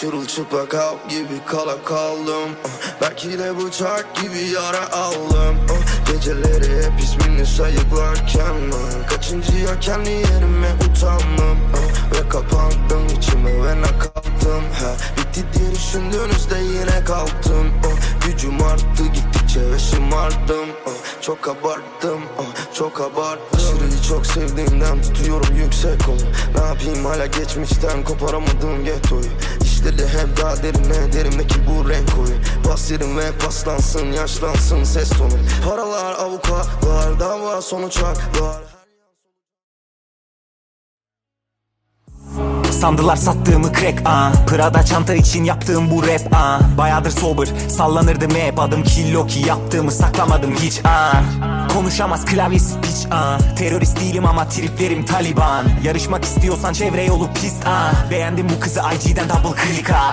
Çırılçıplak av gibi kala kaldım ah. Belki de bıçak gibi yara aldım ah. Geceleri hep ismini sayıklarken. Kaçıncıya kendi yerime utandım ah. Ve kapandım içime ve nakaldım. Bitti diye düşündüğünüzde yine kalktım. Gücüm arttı gittikçe ve şımardım. Çok abarttım çok abarttım Aşırıyı çok sevdiğimden tutuyorum yüksek onu Ne yapayım hala geçmişten koparamadım gettoyu İşleri hep daha derine derimdeki bu renk koyu Bas ve paslansın yaşlansın ses tonu. Paralar avukatlar dava sonuç haklar Sandılar sattığımı crack ah. Prada çanta için yaptığım bu rap ah. Bayağıdır sober sallanırdım hep adım killo ki yaptığımı saklamadım hiç ah. Konuşamaz klavyesiz piç ah. Terörist değilim ama triplerim Taliban. Yarışmak istiyorsan çevre yolu pist ah. Beğendim bu kızı IG'den double click ah